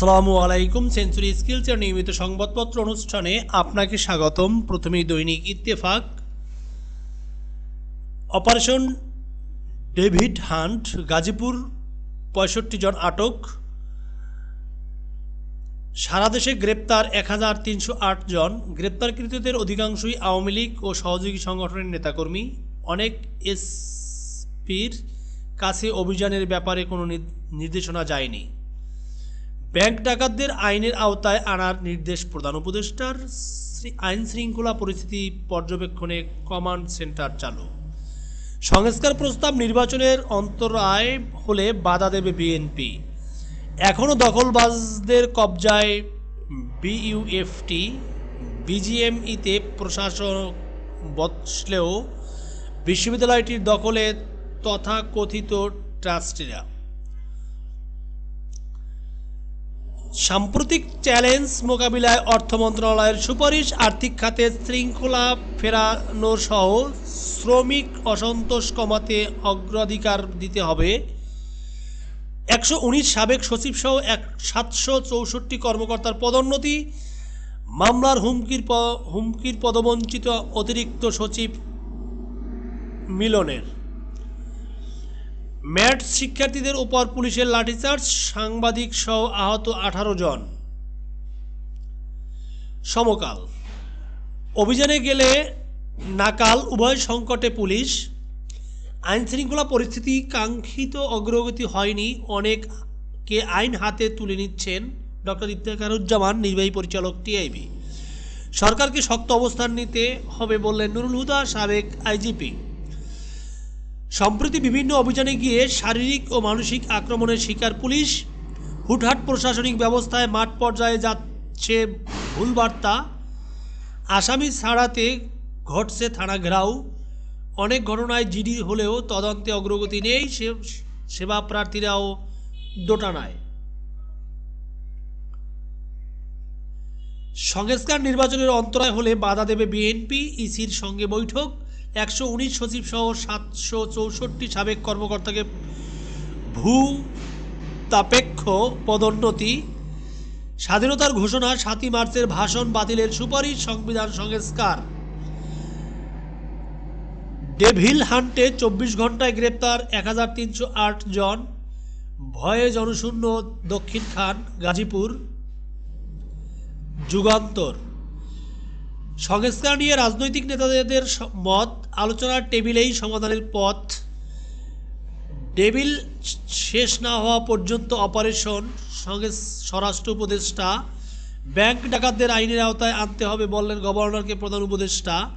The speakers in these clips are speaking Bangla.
আসসালামু আলাইকুম। সেঞ্চুরি স্কিলসের নিয়মিত সংবাদপত্র অনুষ্ঠানে আপনাকে স্বাগতম। প্রথমেই Dainik Ittefaq. Operation devil hunt Gazipur, পঁয়ষট্টি জন আটক। সারা দেশে গ্রেপ্তার এক হাজার তিনশো আট জন। গ্রেপ্তারকৃতদের অধিকাংশই আওয়ামী লীগ ও সহযোগী সংগঠনের নেতাকর্মী। অনেক এসপির কাছে অভিযানের ব্যাপারে কোনো নির- নির্দেশনা যায়নি। ব্যাংক ডাকাতদের আইনের আওতায় আনার নির্দেশ প্রধান উপদেষ্টার। আইন শৃঙ্খলা পরিস্থিতি পর্যবেক্ষণে কমান্ড সেন্টার চালু। সংস্কার প্রস্তাব নির্বাচনের অন্তরায় হলে বাধা দেবে বিএনপি। এখনও দখলবাজদের কবজায় বিইউএফটি, বিজিএমইতে প্রশাসন বসলেও বিশ্ববিদ্যালয়টির দখলে তথাকথিত ট্রাস্টিরা। সাম্প্রতিক চ্যালেঞ্জ মোকাবিলায় অর্থ মন্ত্রণালয়ের সুপারিশ, আর্থিক খাতে শৃঙ্খলা ফেরানোর সহ শ্রমিক অসন্তোষ কমাতে অগ্রাধিকার দিতে হবে। একশো উনিশ সাবেক সচিব সহ এক সাতশো চৌষট্টি কর্মকর্তার পদোন্নতি। মামলার হুমকির হুমকির পদবঞ্চিত অতিরিক্ত সচিব মিলনের। ম্যাট শিক্ষার্থীদের উপর পুলিশের লাঠিচার্জ, সাংবাদিক সহ আহত আঠারো জন। সমকাল। অভিযানে গেলে নাকাল, উভয় সংকটে পুলিশ। আইন শৃঙ্খলা পরিস্থিতি কাঙ্ক্ষিত অগ্রগতি হয়নি। অনেককে আইন হাতে তুলে নিচ্ছেন ডক্টর ইফতেখারুজ্জামান, নির্বাহী পরিচালক টিআইবি। সরকারকে শক্ত অবস্থান নিতে হবে বললেন নুরুল হুদা, সাবেক আইজিপি। সম্প্রতি বিভিন্ন অভিযানে গিয়ে শারীরিক ও মানসিক আক্রমণের শিকার পুলিশ। হুটহাট প্রশাসনিক ব্যবস্থায় মাঠ পর্যায়ে যাচ্ছে ভুল বার্তা আসামি ছাড়াতে ঘটছে থানা ঘেরাও। অনেক ঘটনায় জিডি হলেও তদন্তে অগ্রগতি নেই সেবা প্রার্থীরাও দোটানায়। সংস্কার নির্বাচনের অন্তরায় হলে বাধা দেবে বিএনপি, ইসির সঙ্গে বৈঠক। একশো উনিশ সচিব সহ সাতশো চৌষট্টি সাবেক কর্মকর্তাকে ভূ তাপেক্ষ পদোন্নতি, স্বাধীনতার ঘোষণা সাতই মার্চের ভাষণ বাতিলের সুপারিশ সংবিধান সংস্কার। ডেভিল হান্টে চব্বিশ ঘন্টায় গ্রেপ্তার এক হাজার তিনশো আট জন, ভয়ে জনশূন্য দক্ষিণ খান, গাজীপুর, যুগান্তর। সংস্কার নিয়ে রাজনৈতিক নেতাদের মত আলোচনার টেবিলেই সমাধানের পথ। ডেবিল শেষ না হওয়া পর্যন্ত অপারেশন সঙ্গে স্বরাষ্ট্র উপদেষ্টা, ব্যাংক ডাকাতদের আইনের আওতায় আনতে হবে বললেন গভর্নরকে প্রধান উপদেষ্টা।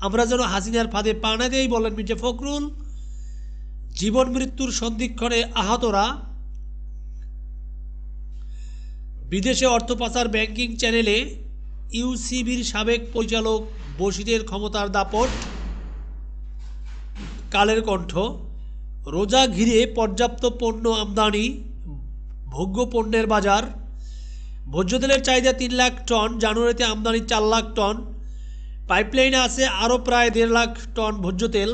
আমরা যেন হাসিনার ফাঁদে পা না দেই বললেন মির্জা ফখরুল। জীবন মৃত্যুর সন্ধিক্ষণে আহতরা। বিদেশে অর্থ পাচার ব্যাংকিং চ্যানেলে ইউসিবির সাবেক পরিচালক বশিরের ক্ষমতার দাপট, কালের কণ্ঠ, রোজা ঘিরে পর্যাপ্ত পণ্য আমদানি ভোগ্য পণ্যের বাজার ভোজ্য তেলের চাহিদা তিন লাখ টন, জানুয়ারিতে আমদানি চার লাখ টন, পাইপলাইনে আছে আরও প্রায় দেড় লাখ টন ভোজ্য তেল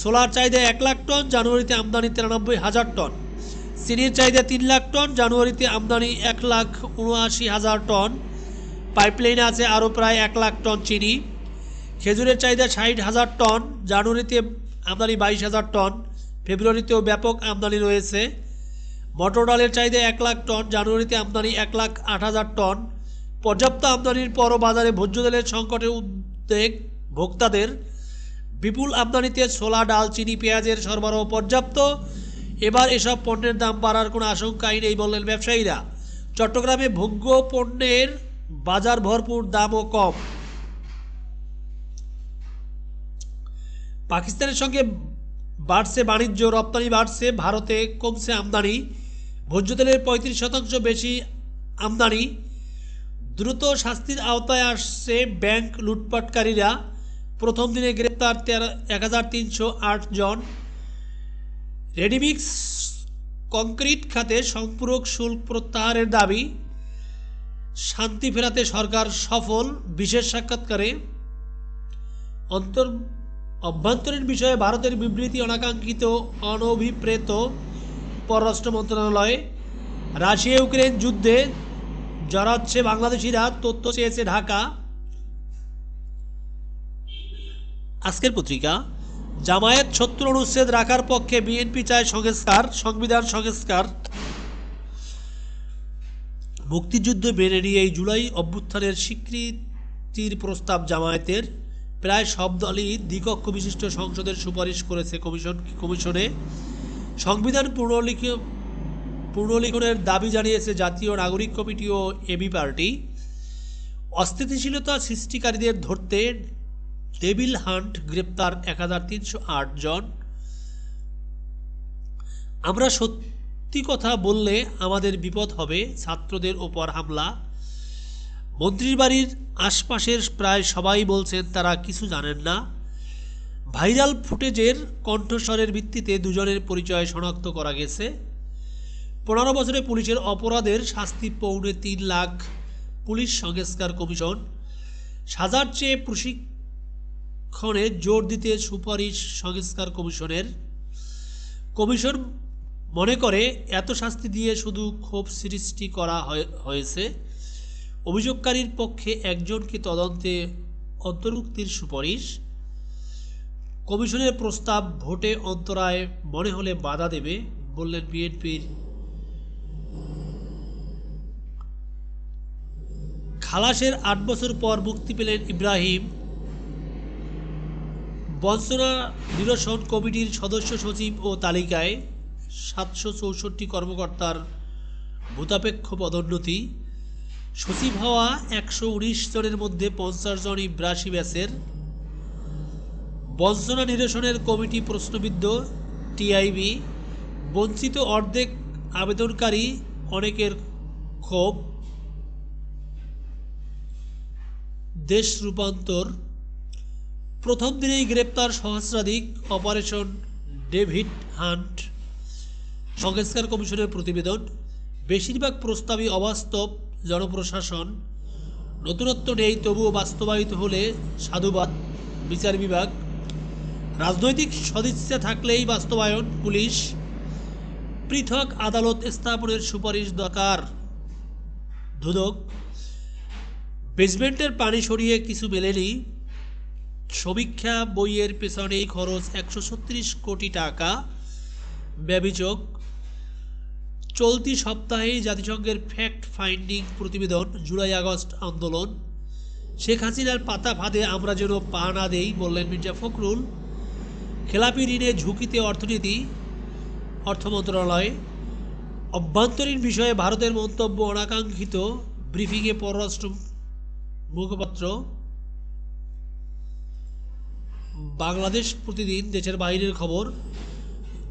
সোলার চাহিদা এক লাখ টন, জানুয়ারিতে আমদানি তিরানব্বই হাজার টন চিনির চাহিদা তিন লাখ টন, জানুয়ারিতে আমদানি এক লাখ উনআশি হাজার টন পাইপলাইনে আছে আরও প্রায় এক লাখ টন চিনি। খেজুরের চাহিদা ষাট হাজার টন, জানুয়ারিতে আমদানি বাইশ হাজার টন, ফেব্রুয়ারিতেও ব্যাপক আমদানি রয়েছে। মটর ডালের চাহিদা এক লাখ টন, জানুয়ারিতে আমদানি এক লাখ আট হাজার টন। পর্যাপ্ত আমদানির পরও বাজারে ভোজ্য তেলের সংকটের উদ্বেগ ভোক্তাদের। বিপুল আমদানিতে ছোলা, ডাল, চিনি, পেঁয়াজের সরবরাহ পর্যাপ্ত। এবার এসব পণ্যের দাম বাড়ার কোনো আশঙ্কাই নেই বললেন ব্যবসায়ীরা। চট্টগ্রামে ভোগ্য পণ্যের বাজার ভরপুর দামও কম। পাকিস্তানের সঙ্গে বাড়ছে বাণিজ্য, রপ্তানি বাড়ছে, ভারতে কমছে আমদানি। ভোজ্য তেলের পঁয়ত্রিশ শতাংশ বেশি আমদানি। দ্রুত শাস্তির আওতায় আসছে ব্যাংক লুটপাটকারীরা। প্রথম দিনে গ্রেপ্তার তেরো, এক হাজার তিনশো আট জন। রেডিমিক্স কংক্রিট খাতে সম্পূরক শুল্ক প্রত্যাহারের দাবি। শান্তি ফেরাতে সরকার সফল বিশেষ সাক্ষাৎকারে অন্তর অভ্যন্তরীণ বিষয়ে ভারতের বিবৃতি অনাকাঙ্ক্ষিত অনভিপ্রেত পররাষ্ট্র মন্ত্রণালয় রাশিয়া ইউক্রেন যুদ্ধে জড়াচ্ছে বাংলাদেশিরা, তথ্য চেয়েছে ঢাকা। আজকের পত্রিকা জামায়াত শত্রু অনুচ্ছেদ রাখার পক্ষে বিএনপি চায় সংস্কার, সংবিধান সংস্কার। মুক্তিযুদ্ধ মেনে এই জুলাই অভ্যুত্থানের স্বীকৃতির প্রস্তাব জামায়াতের। প্রায় সব দলই দ্বিকক্ষ বিশিষ্ট সংসদের সুপারিশ করেছে কমিশন কমিশনে। সংবিধান পুনর্লিখ পুনর্লিখনের দাবি জানিয়েছে জাতীয় নাগরিক কমিটি ও এবি পার্টি। অস্থিতিশীলতা সৃষ্টিকারীদের ধরতে ডেভিল হান্ট গ্রেপ্তার এক হাজার তিনশো আট জন। আমরা সত্যি কথা বললে আমাদের বিপদ হবে, ছাত্রদের ওপর হামলা। মন্ত্রীর বাড়ির আশপাশের প্রায় সবাই বলছেন, তারা কিছু জানেন না। ভাইরাল ফুটেজের কণ্ঠস্বরের ভিত্তিতে দুজনের পরিচয় শনাক্ত করা গেছে। পনেরো বছরে পুলিশের অপরাধের শাস্তি পৌনে তিন লাখ পুলিশ সংস্কার কমিশন। সাজার চেয়ে প্রশিক্ষণে জোর দিতে সুপারিশ সংস্কার কমিশনের। কমিশন মনে করে এত শাস্তি দিয়ে শুধু ক্ষোভ সৃষ্টি করা হয়- হয়েছে। অভিযোগকারীর পক্ষে একজনকে তদন্তে অন্তর্ভুক্তির সুপারিশ। কমিশনের প্রস্তাব ভোটে অন্তরায় মনে হলে বাধা দেবে বললেন বিএনপির খালাসের আট বছর পর মুক্তি পেলেন ইব্রাহিম। বঞ্চনা নিরসন কমিটির সদস্য সচিব ও তালিকায় সাতশো চৌষট্টি কর্মকর্তার ভূতাপেক্ষ পদোন্নতি, সচিব হওয়া একশো উনিশ জনের মধ্যে পঞ্চাশ জন ইব্রাসি ব্যাসের, বঞ্চনা নিরসনের কমিটি প্রশ্নবিদ্ধ, টিআইবি, বঞ্চিত অর্ধেক আবেদনকারী, অনেকের ক্ষোভ, দেশ রূপান্তর, প্রথম দিনেই গ্রেপ্তার সহস্রাধিক অপারেশন ডেভিড হান্ট। সংস্কার কমিশনের প্রতিবেদন, বেশিরভাগ প্রস্তাবই অবাস্তব জনপ্রশাসন। নতুনত্ব নেই, তবুও বাস্তবায়িত হলে সাধুবাদ, বিচার বিভাগ। রাজনৈতিক সদিচ্ছা থাকলেই বাস্তবায়ন, পুলিশ। পৃথক আদালত স্থাপনের সুপারিশ দরকার। দুদক, বেসমেন্টের পানি সরিয়ে কিছু মেলেনি। সমীক্ষা বইয়ের পেছনেই খরচ একশো ছত্রিশ কোটি টাকা। ব্যবিচক চলতি সপ্তাহেই জাতিসংঘের ফ্যাক্ট ফাইন্ডিং প্রতিবেদন, জুলাই আগস্ট আন্দোলন। শেখ হাসিনার পাতা ফাঁদে আমরা যেন পা না দেই, বললেন মির্জা ফখরুল। খেলাপি ঋণে ঝুঁকিতে অর্থনীতি, অর্থ মন্ত্রণালয়। অভ্যন্তরীণ বিষয়ে ভারতের মন্তব্য অনাকাঙ্ক্ষিত, ব্রিফিংয়ে পররাষ্ট্র মুখপাত্র। বাংলাদেশ প্রতিদিন দেশের বাইরের খবর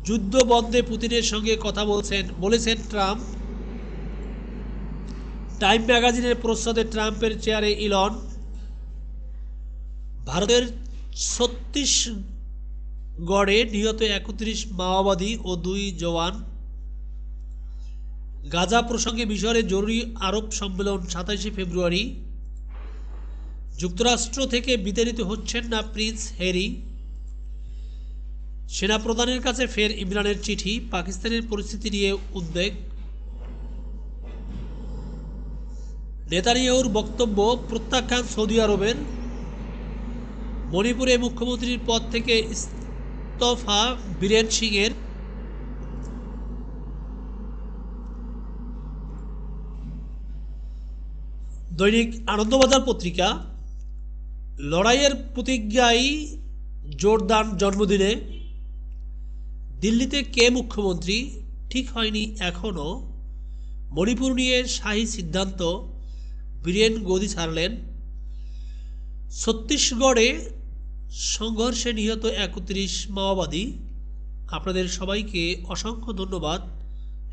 যুদ্ধ বন্ধে পুতিনের সঙ্গে কথা বলছেন, বলেছেন ট্রাম্প। টাইম ম্যাগাজিনের প্রস্তাবে ট্রাম্পের চেয়ারে ইলন। ভারতের ছত্তিশগড়ে নিহত একত্রিশ মাওবাদী ও দুই জওয়ান। গাজা প্রসঙ্গে মিশরে জরুরি আরব সম্মেলন সাতাশে ফেব্রুয়ারি। যুক্তরাষ্ট্র থেকে বিতাড়িত হচ্ছেন না প্রিন্স হ্যারি। সেনাপ্রধানের কাছে ফের ইমরানের চিঠি, পাকিস্তানের পরিস্থিতি নিয়ে উদ্বেগ। নেতানিয়াহুর বক্তব্য, প্রত্যাখ্যান সৌদি আরবের। মণিপুরে মুখ্যমন্ত্রীর পদ থেকে ইস্তফা, বীরেন সিংয়ের। দৈনিক আনন্দবাজার পত্রিকা, লড়াইয়ের প্রতিজ্ঞায় জোরদান জন্মদিনে। দিল্লিতে কে মুখ্যমন্ত্রী? ঠিক হয়নি এখনও মণিপুর নিয়ে শাহী সিদ্ধান্ত। বীরেন গদি ছাড়লেন। ছত্তিশগড়ে সংঘর্ষে নিহত একত্রিশ মাওবাদী। আপনাদের সবাইকে অসংখ্য ধন্যবাদ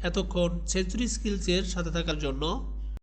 এতক্ষণ সেঞ্চুরি স্কিলসের সাথে থাকার জন্য।